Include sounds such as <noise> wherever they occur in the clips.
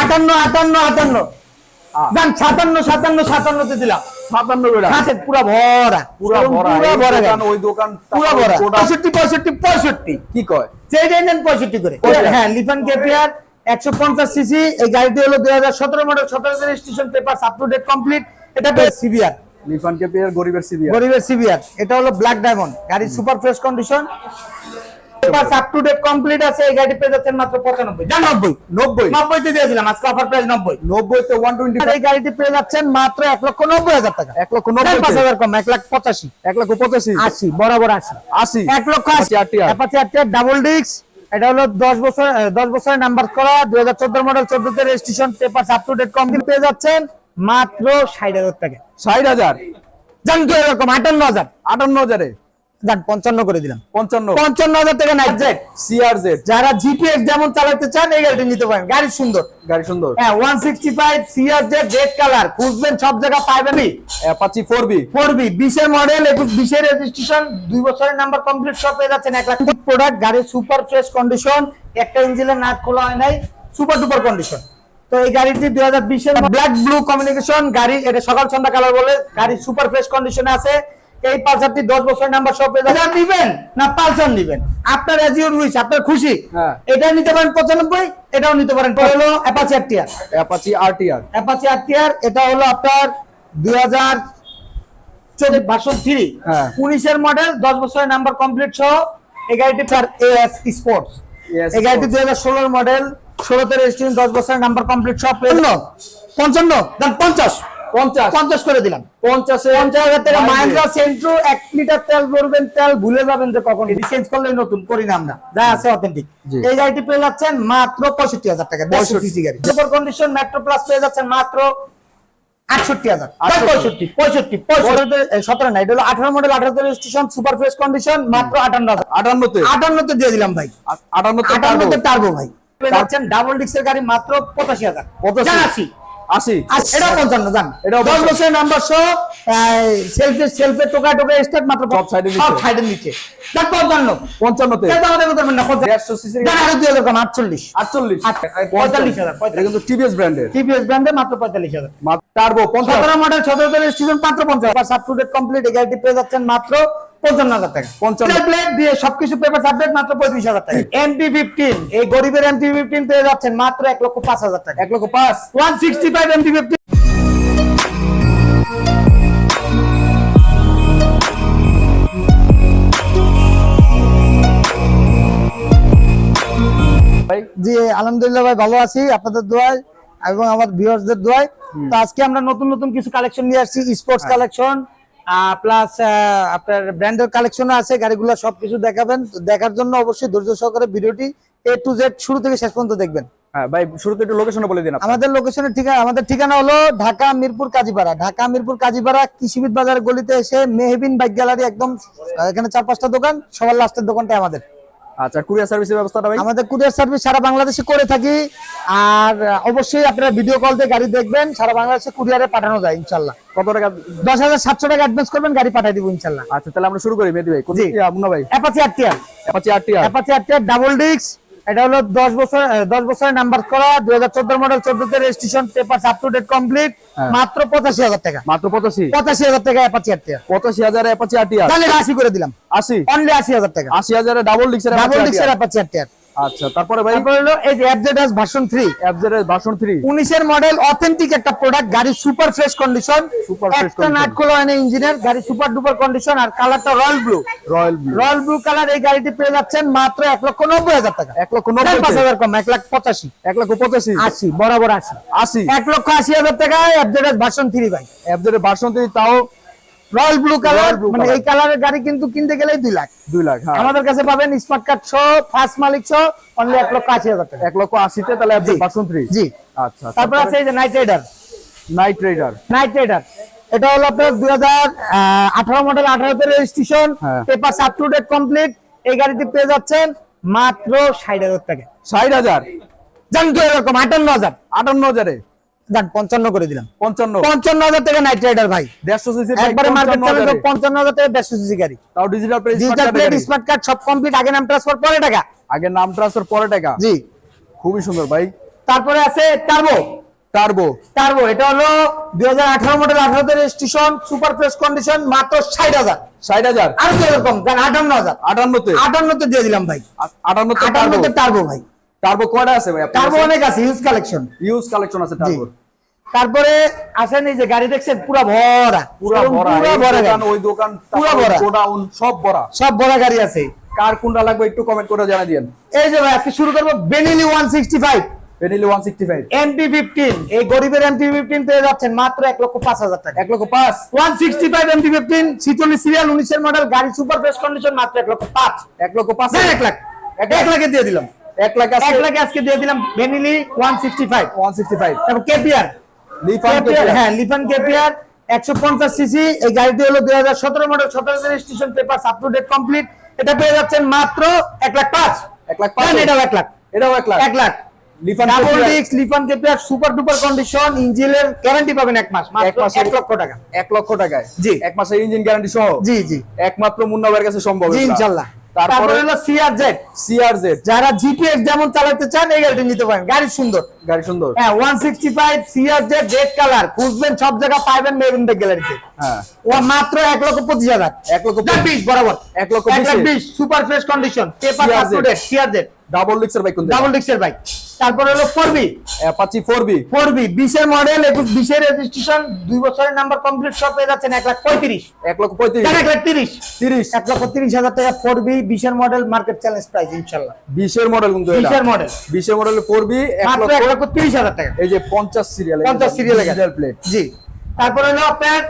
আটান্ন আটান্ন আটান্ন। যান সাতান্ন সাতান্ন সাতান্নতে দিলাম। সাতান্ন পুরা ভরা। পুরা ভরা। ভরা ওই দোকান পুরা ভরা। পঁয়ষট্টি পঁয়ষট্টি পঁয়ষট্টি। কি কয়? সেইটাই নেন পঁয়ষট্টি করে। হ্যাঁ লিফান কেপিয়ার একশো পঞ্চাশ সিসি। এই গাড়িটি হলো দুই হাজার সতেরো মডেল সতেরো registration paper up to date complete এটা সিবিআর লিফান গরিবের গরিবের সিবিআর এটা হলো ব্ল্যাক ডায়মন্ড গাড়ির super fresh condition paper up to date complete আছে এই গাড়ি পেয়ে যাচ্ছেন মাত্র পঁচানব্বই। যা নব্বই নব্বই। নব্বইতে দিয়ে দিলাম আজকে অফার প্রাইস নব্বই। নব্বই তো ওয়ান টোয়েন্টি আর এই গাড়িটি পেয়ে যাচ্ছেন মাত্র লক্ষ হাজার টাকা। লক্ষ কম এক লাখ পঁচাশি। এক লক্ষ পঁচাশি। আশি বরাবর আশি। আশি। এক লক্ষ আশি। Apache RTR Apache RTR double disc এটা হলো দশ বছর আহ, দশ বছরের নাম্বার করা দুই হাজার চোদ্দ model চোদ্দতে registration paper up to date complete পেয়ে যাচ্ছেন মাত্র ষাট হাজার টাকা। ষাট হাজার। জান কি এরকম আটান্ন হাজার। আটান্ন হাজারে জান পঞ্চান্ন করে দিলাম। পঞ্চান্ন। পঞ্চান্ন হাজার টাকা নাইট জেট সিআর যারা জিপিএস যেমন চালাতে চান এই গাড়িটি নিতে পারেন। গাড়ি সুন্দর। গাড়ি সুন্দর। হ্যাঁ one sixty five CR red colour খুঁজবেন সব জায়গা পাইবেনই Apache four B four B বিশের মডেল একুশ বিশের রেজিস্ট্রেশন দুই বছরের নাম্বার কমপ্লিট সব পেয়ে যাচ্ছেন এক লাখ প্রোডাক্ট গাড়ির সুপার ফ্রেশ কন্ডিশন একটা ইঞ্জিনের খোলা হয় নাই সুপার কন্ডিশন তো এই গাড়িটি দুই হাজার বিশের ব্ল্যাক ব্লু কমিউনিকেশন গাড়ি এটা সকাল সন্ধ্যা কালার বলে গাড়ি সুপার ফ্রেশ কন্ডিশনে আছে। এই পালসারটি দশ বছর নাম্বার সব পেয়ে নিবেন? না পালসার নিবেন। আপনার এজ ইউর আপনার খুশি। এটা নিতে পারেন পঁচানব্বই এটাও নিতে পারেন হলো Apache RTR Apache RTR Apache RTR এটা হলো আপনার দুই হাজার চোদ্দ ভার্সন থ্রি হ্যাঁ। উনিশের মডেল দশ বছরের নাম্বার কমপ্লিট সহ এই গাড়িটি তার এএস স্পোর্টস এই গাড়িটি হাজার ষোলোর মডেল ষোলোতে রেজিস্ট্রেশন দশ বছরের নাম্বার কমপ্লিট সব পঞ্চান্ন। পঞ্চান্ন দেন পঞ্চাশ। পঞ্চাশ। পঞ্চাশ করে দিলাম। পঞ্চাশে পঞ্চাশ হাজার টাকা Mileage। সেন্ট্রো এক লিটার তেল ভরবেন তেল ভুলে যাবেন যে কখন। চেঞ্জ করলে নতুন করি না আমরা। যা আছে অথেন্টিক এই গাড়িটি পেয়ে যাচ্ছেন মাত্র পঁয়ষট্টি হাজার টাকা দেড়শো 65 সিসি গাড়ি। সুপার কন্ডিশন মেট্রো প্লাস পেয়ে যাচ্ছেন মাত্র আটষট্টি হাজার। পঁয়ষট্টি পঁয়ষট্টি পঁয়ষট্টি। সতেরো না এটা হলো আঠারো মডেল আঠারো রেজিস্ট্রেশন সুপার ফ্রেশ কন্ডিশন মাত্র আটান্ন হাজার। আটান্নতে আটান্নতে দিয়ে দিলাম ভাই। আটান্নতে আটান্নতে টার্বো ভাই। ডাবল ডিস্কের গাড়ি মাত্র পঁচাশি হাজার। পঁচাশি। জান আশি। আশি। এটাও পঞ্চান্ন জান। এটাও দশ বছরের নাম্বার সহ সেলফে সেলফে টোকা টোকা স্টার্ট মাত্র সব side সব সাইডের নিচে। জান পঞ্চান্ন। পঞ্চান্নতে। কেউ দামাদামি না দেড়শো সিসি জান আরও দুই হাজার আটচল্লিশ। আটচল্লিশ। পঁয়তাল্লিশ হাজার, এটা কিন্তু টিভিএস ব্র্যান্ডের টিভিএস ব্র্যান্ডে মাত্র পঁয়তাল্লিশ হাজার। টার্বো পঞ্চাশ। সতেরো মডেল সতেরো রেজিস্ট্রেশন মাত্র পঞ্চাশ। আপ টু ডেট কমপ্লিট এই গাড়িটি পেয়ে যাচ্ছেন মাত্র পঞ্চান্ন হাজার টাকা। 55 প্লেট দিয়ে সবকিছু পেপার আপডেট মাত্র পঁয়ত্রিশ হাজার টাকা। এমপি ফিফটিন এই গরিবের এমপি ফিফটিন পেয়ে যাচ্ছেন মাত্র এক লক্ষ পাঁচ হাজার টাকা। এক লক্ষ পাঁচ। One sixty five MP fifteen ভাই জি আলহামদুলিল্লাহ ভাই ভালো আছি আপনাদের দোয়ায় এবং আমার ভিউয়ার্সদের দোয়ায়। তো আজকে আমরা নতুন নতুন কিছু কালেকশন নিয়ে আসছি স্পোর্টস কালেকশন প্লাস আপনার ব্র্যান্ডের কালেকশন আছে গাড়িগুলো সবকিছু দেখাবেন। দেখার জন্য অবশ্যই ধৈর্য সহকারে ভিডিওটি এ টু জেড শুরু থেকে শেষ পর্যন্ত দেখবেন। হ্যাঁ ভাই শুরুতে একটু লোকেশন বলে দিন আমাদের লোকেশনের ঠিকানা আমাদের ঠিকানা হলো ঢাকা মিরপুর কাজীপাড়া। ঢাকা মিরপুর কাজীপাড়া কৃষিবিদ বাজার গলিতে এসে মেহবিন বাইক গ্যালারি একদম এখানে চার পাঁচটা দোকান সবার লাস্টের দোকানটা আমাদের। আচ্ছা কুরিয়ার সার্ভিসের ব্যবস্থাটা ভাই? আমাদের কুরিয়ার সার্ভিস সারা বাংলাদেশে করে থাকি। আর অবশ্যই আপনারা ভিডিও কল দিয়ে গাড়ি দেখবেন সারা বাংলাদেশে কুরিয়ারে পাঠানো যায় ইনশাল্লাহ। কত টাকা? দশ হাজার সাতশো টাকা অ্যাডভান্স করবেন গাড়ি পাঠিয়ে দিব ইনশাল্লাহ। আচ্ছা তাহলে আমরা শুরু করি মেহেদি ভাই। মুন্না ভাই? Apache RTR Apache RTR Apache RTR double disc এটা হলো দশ বছর দশ বছরের নাম্বার করা দুই হাজার চোদ্দ model চোদ্দতে registration paper up to date complete. মাত্র পঁচাশি হাজার টাকা। মাত্র পঁচাশি? পঁচাশি হাজার টাকা অ্যাপাচি আরটিআর পঁচাশি হাজার অ্যাপাচি আরটিআর তাহলে আশি করে দিলাম। আশি? অনলি আশি হাজার টাকা। আশি হাজার ডাবল ডিক্সের ডাবল ডিস্কের অ্যাপাচি আরটিআর আচ্ছা তারপরে ভাই? তারপর হলো এই যে FZS version three FZ version three উনিশের মডেল অথেন্টিক একটা প্রোডাক্ট গাড়ি super fresh condition Super fresh একটা নাট খোলা হয় না ইঞ্জিনের গাড়ি সুপার ডুপার কন্ডিশন আর কালারটা royal blue royal blue royal blue colour এই গাড়িটি পেয়ে যাচ্ছেন মাত্র এক লক্ষ নব্বই হাজার টাকা। এক লক্ষ পাঁচ নব্বই হাজার। কম এক লাখ পঁচাশি। এক লক্ষ পঁচাশি? আশি বরাবর আশি। আশি? এক লক্ষ আশি হাজার টাকায় এফজেডএস ভার্সন থ্রি ভাই। এফজেড ভার্সন থ্রি তাও রয়্যাল ব্লু কালার মানে এই কালারের গাড়ি কিন্তু কিনতে গেলেই দুই লাখ। দুই লাখ হ্যাঁ। আমাদের কাছে পাবেন স্মার্ট কার্ড সহ ফার্স্ট মালিক সহ অনলি এক লক্ষ আশি হাজার টাকা। এক লক্ষ আশিতে তাহলে এফজেড জি। জি। আচ্ছা তারপর আছে এই যে Knight Rider Knight Rider Knight Rider এটা হলো আপনার দুই হাজার আঠারো মডেল আঠারোতে registration. Paper up to date complete এই গাড়িটি পেয়ে যাচ্ছেন মাত্র ষাট হাজার টাকা। ষাট হাজার? জান এরকম আটান্ন হাজার। আটান্ন হাজারে? পঞ্চান্ন করে দিলাম। পঞ্চান্ন। পঞ্চান্ন হাজার টাকা নাইট রাইডার ভাই। দেড়শো সিসি একবারে মার্কেট চ্যালেঞ্জ পঞ্চান্ন হাজার টাকা দেড়শো সিসি গাড়ি। তাও digital price digital plate smart card সব কমপ্লিট আগে নাম ট্রান্সফার পরে টাকা। আগে নাম ট্রান্সফার পরে টাকা। জি। খুবই সুন্দর ভাই। তারপরে আছে টার্বো টার্বো টার্বো এটা হলো দুই হাজার আঠারো মডেল আঠারোতে রেজিস্ট্রেশন সুপার ফ্রেশ কন্ডিশন মাত্র ষাট হাজার। ষাট হাজার। আর কি এরকম আটান্ন হাজার। আটান্নতে। আটান্নতে দিয়ে দিলাম ভাই। আটান্নতে আটান্নতে টার্বো ভাই। টার্বো কয়টা আছে ভাই টার্বো অনেক আছে হিউজ কালেকশন ইউজ কালেকশন আছে টার্বো তারপরে আসেন এই যে গাড়ি দেখছেন পুরা ভরা। পুরা ভরা পুরা ভরা ওই দোকান পুরা ভরা। গোডাউন সব ভরা। সব ভরা গাড়ি আছে। কার কোনটা লাগবে একটু কমেন্ট করে জানা দিয়েন। এই যে ভাই আজকে শুরু করব Benelli one sixty five Benelli 165 MP fifteen এই গরিবের এমপি ফিফটিন পেয়ে যাচ্ছেন মাত্র এক লক্ষ পাঁচ হাজার টাকা। এক লক্ষ পাঁচ। One sixty five MP fifteen ছিচল্লিশ সিরিয়াল উনিশের মডেল গাড়ি সুপার ফ্রেশ কন্ডিশন মাত্র এক লক্ষ পাঁচ। এক লক্ষ পাঁচ। দেন এক লাখ। এক লাখে দিয়ে দিলাম। এক লাখ এক লাখে আজকে দিয়ে দিলাম বেনিলি ওয়ান সিক্সটি ফাইভ 165 তারপর কেপিআর। লিফান হ্যাঁ লিফান কেপিআর একশো পঞ্চাশ সিসি। এই গাড়িটি হলো দুই হাজার সতেরো মডেল সতেরো registration paper up to date complete এটা পেয়ে যাচ্ছেন মাত্র এক লাখ পাঁচ। এক লাখ পাঁচ। এটাও এক লাখ। এটাও এক লাখ। এক lakh. Lifan double KPR. Disc Lifan KPR super duper condition ইঞ্জিনের গ্যারান্টি পাবেন এক মাস এক মাসে এক লক্ষ টাকা। এক লক্ষ টাকায়। জি। এক মাসের ইঞ্জিন গ্যারান্টি সহ। জি জি। একমাত্র মুন্না ভাইয়ের কাছে সম্ভব ইনশাল্লাহ। তারপরে তারপরে হলো সিআরজেড সিআরজেড যারা জিপিএস যেমন চালাতে চান এই গাড়িটা নিতে পারেন। গাড়ি সুন্দর। গাড়ি সুন্দর। হ্যাঁ one sixty five CRZ red colour খুঁজবেন সব জায়গা পাইবেন মেরুনটা গ্যালারিতে হ্যাঁ। ও মাত্র এক লক্ষ পঁচিশ হাজার। এক লক্ষ যাক বিশ বরাবর। এক লক্ষ এক লাখ বিশে। বিশ super fresh condition paper CRZ double লিক্সের bike double ডিক্সের বাইক তারপরে হলো four B Apache 4B four B বিশের মডেল একুশ বিশের রেজিস্ট্রেশন দুই বছরের নাম্বার কমপ্লিট সব পেয়ে যাচ্ছেন এক লাখ পঁয়ত্রিশ। এক লক্ষ পঁয়ত্রিশ। এক লাখ তিরিশ। তিরিশ। এক লক্ষ তিরিশ হাজার টাকা ফোর বি বিশের মডেল মার্কেট চ্যালেঞ্জ প্রাইস ইনশাল্লাহ। বিশের মডেল কিন্তু বিশের মডেল বিশের মডেল 4B এক মাত্র লক্ষ এক লক্ষ তিরিশ হাজার টাকা। এই যে 50 সিরিয়াল 50 সিরিয়াল প্লেট জি। তারপরে হলো আপনার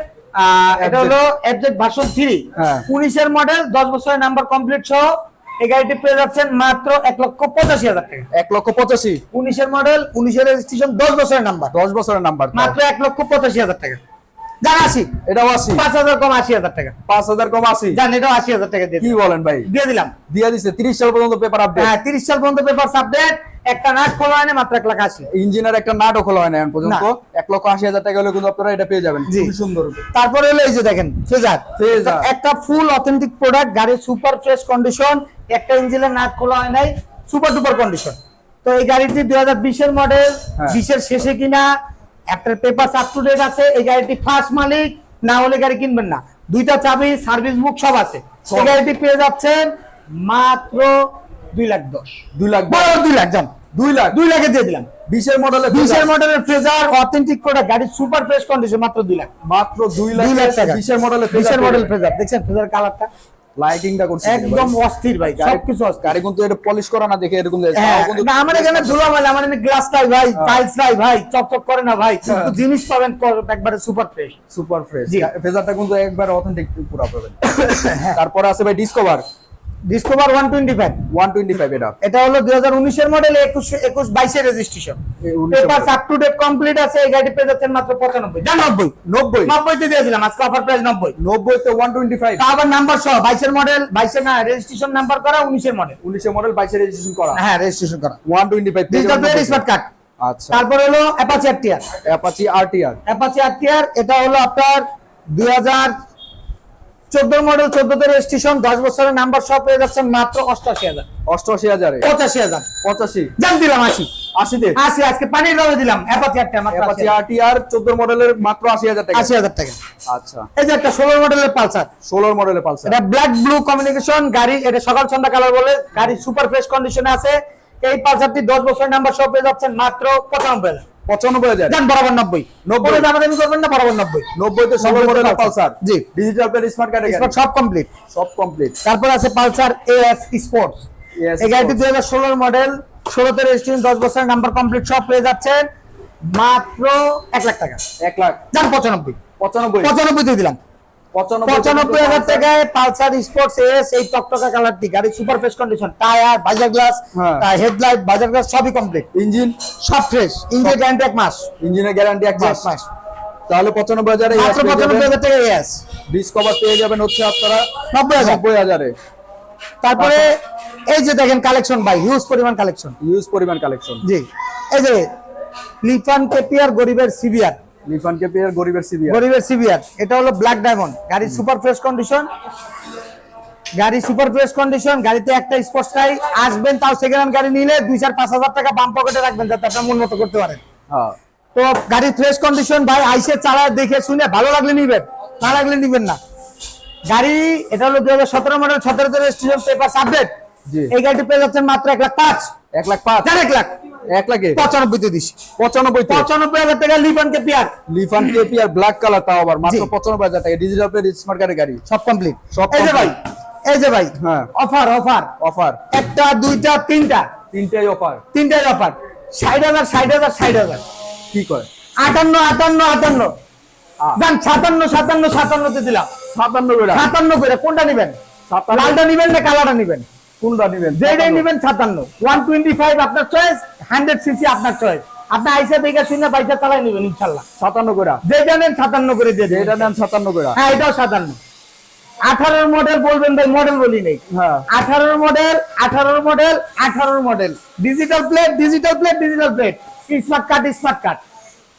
এটা হলো এফজেড ভার্সন থ্রি। উনিশের মডেল দশ বছরের নাম্বার কমপ্লিট সহ এই গাড়িটি পেয়ে যাচ্ছেন মাত্র এক লক্ষ পঁচাশি হাজার টাকা। এক লক্ষ পঁচাশি। উনিশের মডেল উনিশের রেজিস্ট্রেশন দশ বছরের নাম্বার দশ বছরের নাম্বার মাত্র এক লক্ষ পঁচাশি হাজার টাকা। যান আশি এটাও আশি পাঁচ হাজার কম আশি হাজার টাকা। পাঁচ হাজার কম আসি যান এটাও আশি হাজার টাকা দিয়ে কি বলেন ভাই? দিয়ে দিলাম। দিয়ে দিচ্ছে তিরিশ সাল পর্যন্ত পেপার আপডেট হ্যাঁ তিরিশ সাল পর্যন্ত পেপার আপডেট একটা নাট খোলা হয়নি মাত্র এক লাখ আশি। ইঞ্জিনের একটা নাটও খোলা হয় না এখন পর্যন্ত। এক লক্ষ আশি হাজার টাকা হলে কিন্তু আপনারা এটা পেয়ে যাবেন। খুবই সুন্দর। তারপরে হলো এই যে দেখেন ফেজার। ফেজার। একটা ফুল অথেন্টিক প্রোডাক্ট গাড়ির সুপার ফ্রেশ কন্ডিশন একটা ইঞ্জিনের নাট খোলা হয় নাই সুপার ডুপার কন্ডিশন তো এই গাড়িটি দুই হাজার বিশের মডেল হ্যাঁ। বিশের শেষে কিনা একটা পেপার আপ টু ডেট আছে এই গাড়িটি ফার্স্ট মালিক না হলে গাড়ি কিনবেন না। দুইটা চাবি সার্ভিস বুক সব আছে। এই গাড়িটি পেয়ে যাচ্ছেন মাত্র দুই লাখ দশ। দুই লাখ দুই লাখ যান দুই লাখ। দুই লাখে দিয়ে দিলাম। বিশের বিশের মডেলের Fazer authentic product super fresh condition মাত্র দুই লাখ। মাত্র দুই দুই লাখ টাকা। বিশের মডেলে বিশের মডেল ফ্রেজার। দেখছেন ফ্রেজার কালারটা? লাইটিংটা করছে একদম অস্থির ভাই সবকিছু অস্থির। গাড়ি কিন্তু এটা পলিশ করা না দেখে এরকম। হ্যাঁ, না, আমার এখানে ধুলো আমার এখানে গ্লাস নাই ভাই হ্যাঁ। টাইলস নাই ভাই চকচক করে না ভাই। কিন্তু জিনিস পাবেন একবারে সুপার ফ্রেশ সুপার ফ্রেশ। ফেজারটা কিন্তু একবার অথেন্টিক পুরো পাবেন। <coughs> হ্যাঁ। তারপরে আছে ভাই Discover Discover one twenty five 125 এটা এটা হলো দুই হাজার উনিশের মডেল একুশ একুশ বাইশের রেজিস্ট্রেশন এই 19 paper up to date complete আছে এই গাড়ি পেয়ে যাচ্ছেন মাত্র পঁচানব্বই। যা নব্বই 90 নব্বইতে দিয়ে দিলাম আজকে অফার প্রাইস নব্বই। 90 তে 125 তা আবার নাম্বার সহ বাইশের মডেল বাইশের না রেজিস্ট্রেশন নাম্বার করা উনিশের মডেল 19 এর মডেল 22 রেজিস্ট্রেশন করা। হ্যাঁ রেজিস্ট্রেশন করা। 125 পেয়ে ডিজিটাল প্লেয়ার 90 স্মার্ট কার্ড আচ্ছা। তারপর হলো Apache RTR Apache RTR Apache RTR এটা হলো আপনার দুই হাজার চোদ্দ মডেল চোদ্দতে রেজিস্ট্রেশন দশ বছরের নাম্বার সহ পেয়ে যাচ্ছেন মাত্র অষ্টআশি হাজার। 88000 এ পঁচাশি হাজার। 85 জান দিলাম আশি। 80 আশি আজকে পানির দামে দিলাম। অ্যাপাচি আরটিআর অ্যাপাচি 80,000 আরটিআর 14 মডেলের মাত্র 80000 টাকা। আশি হাজার টাকা। আচ্ছা। এই যে একটা ষোলো মডেলের পালসার। 16 মডেলের পালসার। এটা ব্ল্যাক ব্লু কমিউনিকেশন গাড়ি এটা সকাল সন্ধ্যা কালার বলে গাড়ি সুপার ফ্রেশ কন্ডিশনে আছে। এই পালসারটি দশ বছরের নাম্বার সহ পেয়ে যাচ্ছেন মাত্র পঁচানব্বই হাজার। 95000 যান বরাবর নব্বই। নব্বই। নব্বই দামাদামি করবেন না বরাবর নব্বই। 90 তে 16 মডেলের পালসার। জি। ডিজিটাল প্লেয়ার স্মার্ট কার্ডে স্মার্ট সব কমপ্লিট সব কমপ্লিট তারপর আছে পালসার এএস স্পোর্টস এই গাড়িটি দুই হাজার ষোলোর মডেল ষোলোতে রেজিস্ট্রেশন দশ বছরের নাম্বার কমপ্লিট সব পেয়ে যাচ্ছেন। মাত্র এক লাখ টাকা। এক লাখ। যান পঁচানব্বই। 95 পঁচানব্বই দিয়ে দিলাম। 95 পঁচানব্বই হাজার টাকায় পালসার স্পোর্টস এস এই টকটকা কালারটি গাড়ি সুপার ফ্রেশ কন্ডিশন টায়ার বাজার গ্লাস হ্যাঁ। হেডলাইট বাজার গ্লাস সবই কমপ্লিট ইঞ্জিন সব ফ্রেশ ইঞ্জিন গ্যারান্টি এক মাস। ইঞ্জিনের গ্যারান্টি এক মাস। মাস। তাহলে 95000 এ পঁচানব্বই হাজার টাকা এস ডিসকভার পেয়ে যাবেন হচ্ছে আপনারা নব্বই হাজার। 90000 এ তারপরে এই যে দেখেন কালেকশন ভাই হিউজ পরিমাণ কালেকশন হিউজ পরিমাণ কালেকশন জি। এই যে লিফান কেপিয়ার গরিবের সিবিআর লিফান কে পেয়ার গরিবের সিবিআর গরিবের সিবিআর এটা হলো ব্ল্যাক ডায়মন্ড গাড়ির সুপার ফ্রেশ কন্ডিশন গাড়ি সুপার ফ্রেশ কন্ডিশন গাড়িতে একটা স্পোর্টস নাই আসবেন তাও সেকেন্ড হ্যান্ড গাড়ি নিলে দুই চার পাঁচ হাজার টাকা বাম পকেটে রাখবেন যাতে আপনার মন মতো করতে পারেন। হ্যাঁ। তো গাড়ি ফ্রেশ কন্ডিশন ভাই আইসে চালায় দেখে শুনে ভালো লাগলে নিবেন। না লাগলে নিবেন না। গাড়ি এটা হলো দুই হাজার সতেরো মডেল সতেরোতে রেজিস্ট্রেশন পেপার আপডেট জি। এই গাড়িটি পেয়ে যাচ্ছেন মাত্র এক লাখ পাঁচ। এক লাখ পাঁচ। এক লাখ। এক লাখে? পঁচানব্বইতে দিছি পঁচানব্বই পঁচানব্বই হাজার টাকা Lifan KPR. Lifan KPR black colour তাও আবার মাত্র। পঁচানব্বই হাজার টাকা। ডিজিটাল প্লেট স্মার্ট কার্ডের গাড়ি। সব কমপ্লিট সব এই যে ভাই এই যে ভাই হ্যাঁ। অফার অফার অফার একটা দুইটা তিনটা। তিনটাই অফার তিনটাই অফার ষাট হাজার ষাট হাজার ষাট হাজার। কি করে? আটান্ন আটান্ন আটান্ন। যান সাতান্ন সাতান্ন সাতান্নতে দিলাম। সাতান্ন করে। সাতান্ন করে কোনটা নিবেন? লালটা নিবেন না কালারটা নিবেন? কোনটা নিবেন? নিবেন সাতান্ন ওয়ান টোয়েন্টি ফাইভ আপনার চয়েস হান্ড্রেড সিসি আপনার চয়েস আপনি আইসা দেখে শুনে পয়সা চালাই নিবেন ইনশাল্লাহ। সাতান্ন করে সাতান্ন করে দিয়ে দেবেন। যেটা নেন সাতান্ন করে হ্যাঁ এটাও সাতান্ন আঠারোর মডেল বলবেন ভাই মডেল বলি নেই। হ্যাঁ। আঠারোর মডেল আঠারোর মডেল আঠারোর model digital plate digital plate digital plate smart card smart card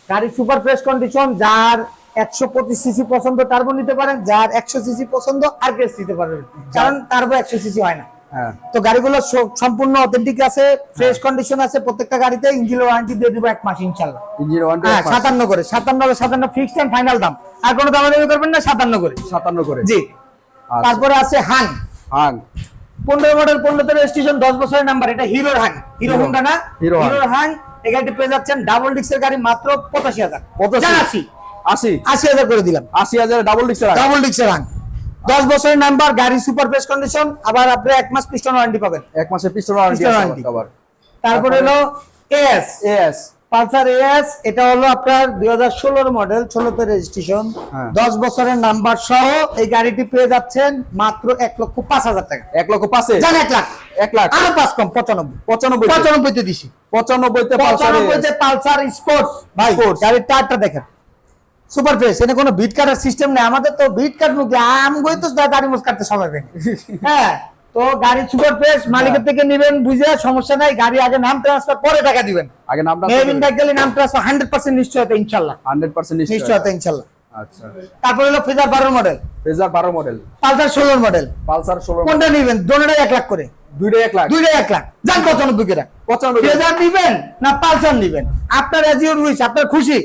গাড়ি সুপার ফ্রেশ কন্ডিশন যার একশো পঁচিশ সিসি পছন্দ টার্বো নিতে পারেন যার একশো সিসি পছন্দ আর কেস নিতে পারবেন। কারণ টার্বো একশো সিসি হয় না। তো গাড়িগুলো সম্পূর্ণ অথেন্টিক আছে ফ্রেশ কন্ডিশন আছে প্রত্যেকটা গাড়িতে ইঞ্জিন ওয়ারেন্টি দিয়ে দিব এক মাস ইনশাল্লাহ। হ্যাঁ সাতান্ন করে সাতান্ন করে সাতান্ন ফিক্সড এন্ড ফাইনাল দাম। আর কোনো দাম দামাদামি করবেন না সাতান্ন করে। সাতান্ন করে। জি। আচ্ছা। তারপরে আছে হাং হাং পনেরো মডেল পনেরোতে রেজিস্ট্রেশন দশ বছরের নাম্বার এটা হিরোর হাং হিরো হিরো। হোন্ডা না? Hero Hunk. হিরোর হাং এই গাড়িটি পেয়ে যাচ্ছেন ডাবল ডিক্সের গাড়ি মাত্র পঁচাশি হাজার। পঁচাশি? আশি আশি। আশি হাজার করে দিলাম। আশি হাজার ডাবল ডিক্সের ডাবল ডিক্সের হাং দশ বছরের নাম্বার গাড়ি সুপার ফ্রেশ কন্ডিশন আবার আপনি এক মাস পিস্টন ওয়ারেন্টি পাবেন। এক মাসের পিস্টন ওয়ারেন্টি আবার তারপরে হলো এস এস পালসার এস এটা হলো আপনার দুই হাজার ষোলোর মডেল ষোলোতে রেজিস্ট্রেশন হ্যাঁ। দশ বছরের নাম্বার সহ এই গাড়িটি পেয়ে যাচ্ছেন মাত্র এক লক্ষ পাঁচ হাজার টাকা। এক লক্ষ পাঁচে জান এক লাখ। এক লাখ। আরও পাঁচ কম পঁচানব্বই। পঁচানব্বই পঁচানব্বইতে দিছি। পঁচানব্বইতে পালসার পঁচানব্বইতে পালসার স্পোর্টস ভাই গাড়ির টায়ারটা দেখেন। সুপার ফ্রেশ কোনো বিট কাটার সিস্টেম নেই। আমাদের তো বিট কাট মুখে আম গই তো মুখ কাটতে সময় হ্যাঁ তো গাড়ি সুপার ফ্রেশ মালিকের থেকে নেবেন বুঝে সমস্যা নাই গাড়ি আগে নাম ট্রান্সফার পরে টাকা দিবেন। আগে ব্যাগ গেলে নাম ট্রান্সফার হান্ড্রেড পার্সেন্ট নিশ্চয়তা ইনশাল্লাহ। হান্ড্রেড পার্সেন্ট নিশ্চয়তা। ইনশাল্লাহ। আচ্ছা। তারপরে হলো ফেজার বারো মডেল ফেজার বারো মডেল পালসার ষোলোর মডেল পালসার ষোলো কোনটা নিবেন? দোনোটাই এক লাখ করে। দুইটা এক লাখ। দুইটাই এক লাখ। যান পঁচানব্বই করে। পঁচানব্বই ফেজার নিবেন না পালসার নিবেন? আপনার এজ ইউর আপনার খুশি।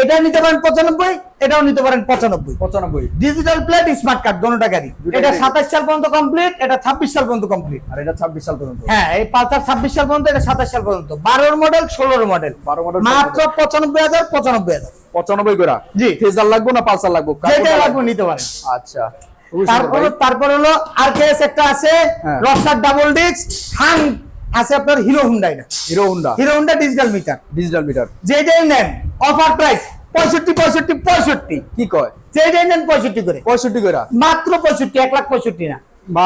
এটা নিতে পারেন পঁচানব্বই এটাও নিতে পারেন পঁচানব্বই। পঁচানব্বই। ডিজিটাল প্লেট স্মার্ট কার্ড দোনোটা গাড়ি এটা সাতাশ সাল পর্যন্ত কমপ্লিট এটা ছাব্বিশ সাল পর্যন্ত কমপ্লিট আর এটা ছাব্বিশ সাল পর্যন্ত। হ্যাঁ এই পালসার ছাব্বিশ সাল পর্যন্ত এটা সাতাশ সাল পর্যন্ত। বারোর মডেল ষোলোর মডেল 12 model, মাত্র পঁচানব্বই হাজার পঁচানব্বই হাজার। পঁচানব্বই করে। জি। ফেজার লাগবো না পালসার লাগবো? যেটা লাগবে নিতে পারেন। আচ্ছা। তারপর তারপর হলো আর একটা আছে। রক্সার ডাবল ডিস্ক হাং আছে আপনার হিরো হুন্ডা এটা Hero Honda Hero Honda digital meter digital meter যেটাই নেন অফার প্রাইস পঁয়ষট্টি পঁয়ষট্টি পঁয়ষট্টি। কি কয়? যেটাই নেন পঁয়ষট্টি করে। পঁয়ষট্টি করে। মাত্র পঁয়ষট্টি এক লাখ পঁয়ষট্টি না।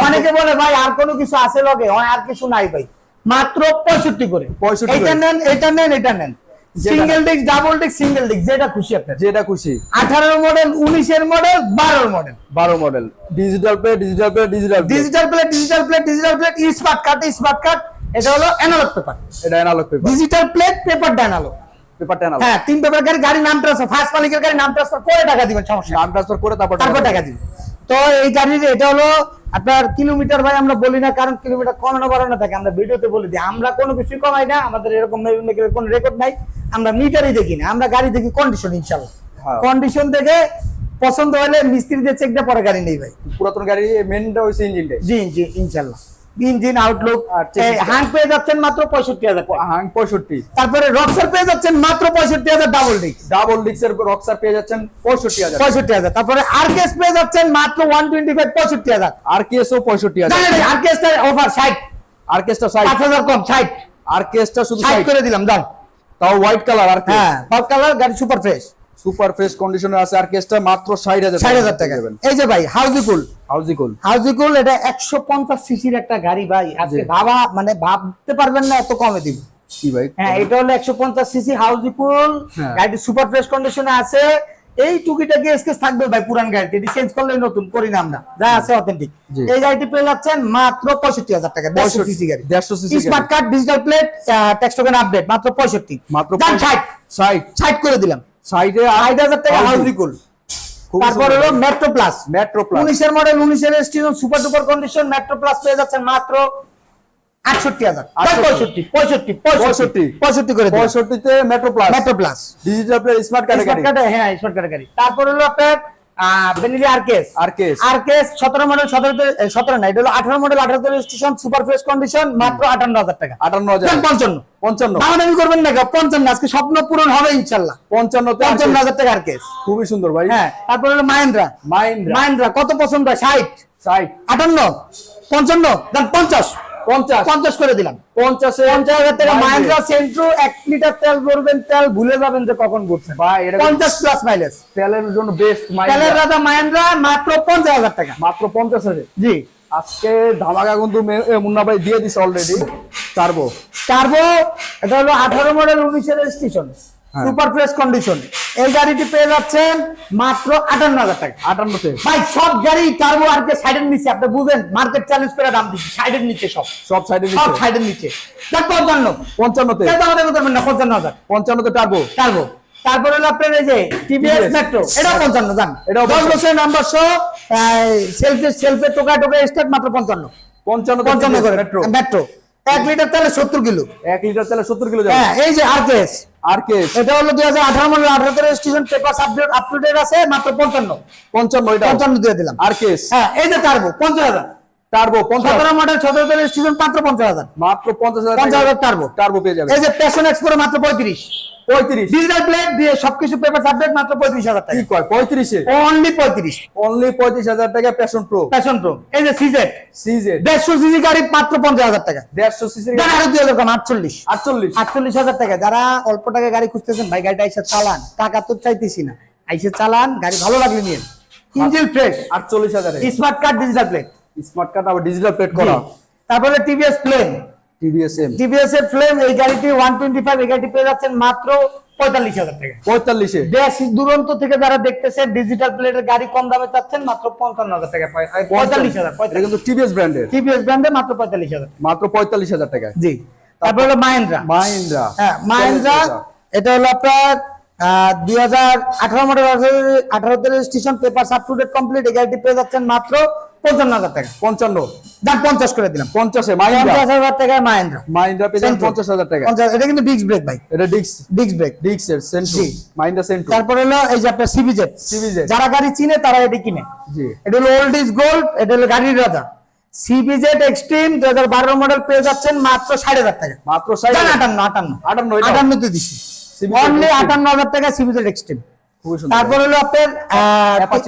অনেকে বলে ভাই আর কোনো কিছু আছে লগে? আর কিছু নাই ভাই। মাত্র পঁয়ষট্টি করে। 65 এটা নেন এটা নেন এটা নেন। Single disc double disc single disc যেটা খুশি আপনার। যেটা খুশি। আঠারোর মডেল উনিশের মডেল বারোর মডেল বারো model digital pay digital pay digital digital plate digital plate digital plate smart card smart card এটা হলো অ্যানালগ পেপার এটা অ্যানালগ পেপার ডিজিটাল প্লেট পেপারটা অ্যানালগ পেপারটা অ্যানালগ হ্যাঁ তিন পেপার গাড়ি গাড়ি নাম ট্রান্সফার ফার্স্ট মালিকের গাড়ি নাম ট্রান্সফার করে টাকা দিবেন সমস্যা নাম ট্রান্সফার করে তারপর টাকা দিবেন। তো এই গাড়ির এটা হলো আপনার কিলোমিটার ভাই আমরা বলি না কারণ কিলোমিটার কমানো বাড়ানো থাকে আমরা ভিডিওতে বলে দিই। আমরা কোনো কিছু কমাই না আমাদের এরকম কোনো রেকর্ড নাই। আমরা মিটারই দেখি না আমরা গাড়ি দেখি কন্ডিশন ইনশাল্লাহ হ্যাঁ। কন্ডিশন দেখে পছন্দ হলে মিস্ত্রিদের দিয়ে চেক দিয়ে পরে গাড়ি নেই ভাই। পুরাতন গাড়ি মেনটা হয়েছে ইঞ্জিনটা জি জি ইনশাল্লাহ ইঞ্জিন আউটলুক টা? পেয়ে যাচ্ছেন মাত্র পঁয়ষট্টি হাজার। হাং পঁয়ষট্টি। তারপরে রক্সার পেয়ে যাচ্ছেন মাত্র পঁয়ষট্টি হাজার ডাবল ডিস্ক ডাবল ডিক্সের রক্সার পেয়ে যাচ্ছেন পঁয়ষট্টি হাজার। পঁয়ষট্টি হাজার। তারপরে আরকেস পেয়ে যাচ্ছেন মাত্র ওয়ান টোয়েন্টি ফাইভ পঁয়ষট্টি হাজার। আর কেসও পঁয়ষট্টি হাজার। জানেন আরকেসটা অফার ষাট। আর কেসটা সাইড পাঁচ হাজার কম ষাট। আর কেসটা শুধু ষাট করে দিলাম যান তাও হোয়াইট কালার আর হ্যাঁ পাঁচ কালার গাড়ি সুপার ফ্রেশ সুপার ফ্রেশ কন্ডিশনে আছে আর কেসটা মাত্র ষাট হাজার ষাট হাজার টাকা। এই যে ভাই হাউজিকুল হাউজিকুল। হাউজিকুল এটা সিসির একটা গাড়ি ভাই। আজকে ভাবা মানে ভাবতে পারবেন না এত কমে দিব। কি ভাই? হ্যাঁ এটা হলো একশো পঞ্চাশ সিসি হাউজিকুল। হ্যাঁ। গাড়িটি সুপার ফ্রেশ কন্ডিশনে আছে। এই টুকিটাকি থাকবে ভাই পুরান গাড়িতে এটি চেঞ্জ করলে নতুন করি না আমরা। যা আছে অথেন্টিক এই গাড়িটি পেয়ে যাচ্ছেন মাত্র পঁয়ষট্টি হাজার টাকা দেড়শো সিসি গাড়ি। 150 cc smart card digital plate token update মাত্র পঁয়ষট্টি। মাত্র যান ষাট ষাট ষাট করে দিলাম। টাকা হাউজিকুল। তারপর হলো মেট্রো প্লাস মেট্রো প্লাস উনিশের মডেল উনিশের station super duper condition metro plus পেয়ে যাচ্ছেন মাত্র আটষট্টি হাজার। পঁয়ষট্টি পঁয়ষট্টি পঁয়ষট্টি। পঁয়ষট্টি। করে পঁয়ষট্টিতে metro plus metro plus digital smart card smart card হ্যাঁ স্মার্ট কার্ড গাড়ি। তারপর হলো আপনার বেনিলি আরকেস। আরকেস। আরকেস। সতেরো মডেল সতেরো সতেরো না এটা হলো আঠারো মডেল আঠারো স্টেশন সুপার ফ্রেশ কন্ডিশন মাত্র আটান্ন হাজার টাকা। করবেন না কেউ, পঞ্চান্ন আজকে স্বপ্ন পূরণ হবে টাকা আরকেস। খুবই সুন্দর ভাই। হ্যাঁ তারপর হলো মাহেন্দ্রা। কত পছন্দ হয়? ষাট। সাইট আটান্ন। পঞ্চান্ন দেন পঞ্চাশ। পঞ্চাশ। পঞ্চাশ করে দিলাম। পঞ্চাশে পঞ্চাশ হাজার টাকা Mahindra। মাহেন্দ্রা সেন্ট্রো এক লিটার তেল ভরবেন তেল ভুলে যাবেন যে কখন ভরছেন। ভাই এটা পঞ্চাশ প্লাস মাইলেজ তেলের জন্য বেস্ট তেলের রাজা মাহেন্দ্রা মাত্র পঞ্চাশ হাজার টাকা। মাত্র পঞ্চাশ হাজার। জি। আজকে ধামাকা কিন্তু মুন্না ভাই দিয়ে দিছে অলরেডি টার্বো টার্বো এটা হলো আঠারো মডেল উনিশের স্টেশন। Super fresh condition. এই গাড়িটি পেয়ে যাচ্ছেন মাত্র আটান্ন হাজার টাকা। আটান্নতে ভাই সব গাড়ি টার্বো আর কে সাইডের নিচে আপনি বুঝেন মার্কেট চ্যালেঞ্জ করে দাম দিচ্ছি সাইডের নিচে সব। সব সাইডে সব সাইডের নিচে। পঞ্চান্ন। পঞ্চান্নতে? না পঞ্চান্ন হাজার। পঞ্চান্নতে টার্বো টার্বো তারপরে হলো আপনার এই যে টিভিএস মেট্রো এটাও পঞ্চান্ন জান। এটাও দশ 55 বছরের নাম্বার সহ সেলফে সেলফে টোকা টোকা স্টার্ট মাত্র পঞ্চান্ন। পঞ্চান্ন পঞ্চান্ন করে। মেট্রো মেট্রো এক লিটার তেলে সত্তর কিলো। এক লিটার তেলে সত্তর কিলো হ্যাঁ এই যে আরকেএস। আর কেস এটা হলো দুই হাজার আঠারো মডেল আঠারো registration station paper update up to date আছে মাত্র পঞ্চান্ন। পঞ্চান্ন পঞ্চান্ন দিয়ে দিলাম। আর কেস হ্যাঁ এই যে টার্বো পঞ্চাশ হাজার। টার্বো মডেল মাত্র মাত্র পঞ্চাশ হাজার পঞ্চাশ হাজার টার্বো টার্বো পেয়ে যাবে এই যে প্যাশন এক্সপোরে মাত্র পঁয়ত্রিশ। পঁয়ত্রিশ। ডিজিটাল প্লেট দিয়ে সবকিছু পেপার আপডেট মাত্র কি অনলি টাকা প্যাশন প্রো প্যাশন প্রো এই যে সিজেট সিজে দেড়শো সিজি গাড়ি মাত্র পঞ্চাশ হাজার টাকা। সিসি আরও আটচল্লিশ। আটচল্লিশ। আটচল্লিশ টাকা। যারা অল্প টাকা গাড়ি খুঁজতেছেন ভাই গাড়িটা আইসে চালান। টাকা তো চাইতেছি না। আইসে চালান গাড়ি ভালো লাগলে নিয়ে ইঞ্জিন ফ্রেশ আটচল্লিশ হাজারে। Smart card digital plate smart card আবার ডিজিটাল প্লেট করা তারপরে TVS Flame TVS M TVS এর ফ্লেম এই গাড়িটি ওয়ান টোয়েন্টি ফাইভ এই গাড়িটি পেয়ে যাচ্ছেন মাত্র পঁয়তাল্লিশ হাজার টাকা। পঁয়তাল্লিশে। দেশ দূরন্ত থেকে যারা দেখতেছে ডিজিটাল প্লেটের গাড়ি কম দামে চাচ্ছেন মাত্র পঞ্চান্ন হাজার টাকা পায়- এই পঁয়তাল্লিশ হাজার এটা কিন্তু টিভিএস ব্র্যান্ডের টিভিএস ব্র্যান্ডে মাত্র পঁয়তাল্লিশ হাজার। মাত্র পঁয়তাল্লিশ হাজার টাকা জি। তারপরে হলো মাহেন্দ্রা মাহিন্দ্রা হ্যাঁ মাহেন্দ্রা এটা হলো আপনার দুই হাজার আঠারো মডেল আঠারো station paper up to date complete এই গাড়িটি পেয়ে যাচ্ছেন মাত্র পঞ্চান্ন হাজার টাকা। পঞ্চান্ন। দাম পঞ্চাশ করে দিলাম। পঞ্চাশে পঞ্চাশ হাজার মাহেন্দ্রা মাহিন্দ্রা পেয়ে পঞ্চাশ হাজার টাকা। এটা কিন্তু ডিস্ক ব্রেক ভাই। এটা ডিক্স ডিস্ক ব্রেক ডিক্স এর সেন্ট্রো মাহিন্দ্রা সেন্ট্রো তারপরে হলো এই যে আপনার সিবিজেড CBZ যারা গাড়ি চিনে তারা এটি কিনে। এটা হলো ওল্ড ইজ গোল্ড এটা হলো গাড়ির রাজা। সিবিজেড এক্সট্রিম দুই হাজার বারো মডেল পেয়ে যাচ্ছেন মাত্র ষাট হাজার টাকা। মাত্র ষাট আটান্ন আটান্ন। আটান্ন এটা আটান্নতে দিচ্ছি অনলি আটান্ন হাজার টাকা সিবিজেড এক্সট্রিম তারপর হলো আপনার।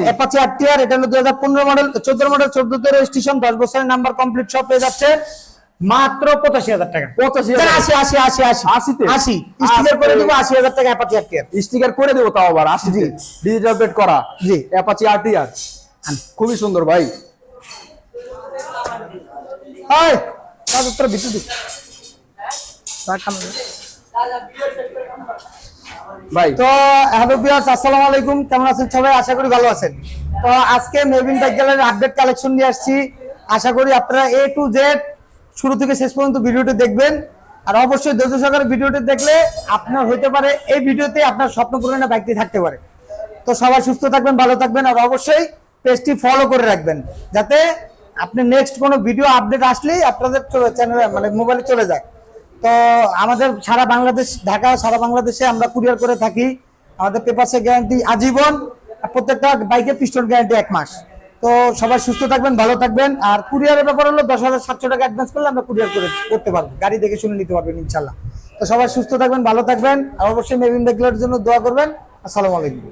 অ্যাপাচি আরটিআর এটা হলো দুই হাজার পনেরো মডেল চোদ্দ মডেল চোদ্দ তেরো স্টেশন দশ বছরের নাম্বার কমপ্লিট সব পেয়ে যাচ্ছে মাত্র পঁচাশি হাজার টাকা পঁচাশি জান, হাজার আশি আশি আশি আশি? আশি স্টিকার করে। দিব আশি হাজার টাকা অ্যাপাচি আরটিআর স্টিকার করে দেবো তাও আবার আসি জি। ডিজিটাল প্লেট করা জি। অ্যাপাচি আরটিআর খুবই সুন্দর ভাই হয় তোর দিক রাখ আমাদের। ভাই। তো আসসালামু আলাইকুম। কেমন আছেন সবাই? আশা করি ভালো আছেন। তো, আজকে আপডেট কালেকশন নিয়ে আসছি। আশা করি আপনারা এ টু জেড শুরু থেকে শেষ পর্যন্ত ভিডিওটি দেখবেন। আর অবশ্যই দেখলে আপনার হইতে পারে, এই ভিডিওতে আপনার স্বপ্ন পূরণের বাইকটি থাকতে পারে। তো, সবাই সুস্থ থাকবেন, ভালো থাকবেন, আর অবশ্যই পেজটি ফলো করে রাখবেন। যাতে আপনি নেক্সট কোনো ভিডিও আপডেট আসলেই আপনাদের চ্যানেলে মানে মোবাইলে চলে যায়। তো আমাদের সারা বাংলাদেশ, ঢাকা, সারা বাংলাদেশে আমরা কুরিয়ার করে থাকি। আমাদের পেপারসের গ্যারান্টি আজীবন প্রত্যেকটা বাইকের পিস্টন গ্যারান্টি এক মাস। তো সবাই সুস্থ থাকবেন, ভালো থাকবেন। আর কুরিয়ারের ব্যাপার হলো দশ হাজার সাতশো টাকা অ্যাডভান্স করলে আমরা কুরিয়ার করে করতে পারব। গাড়ি দেখে শুনে নিতে পারবেন ইনশাল্লাহ। তো সবাই সুস্থ থাকবেন, ভালো থাকবেন। আর অবশ্যই মেবিন দেখলার জন্য দোয়া করবেন। আসসালামু আলাইকুম।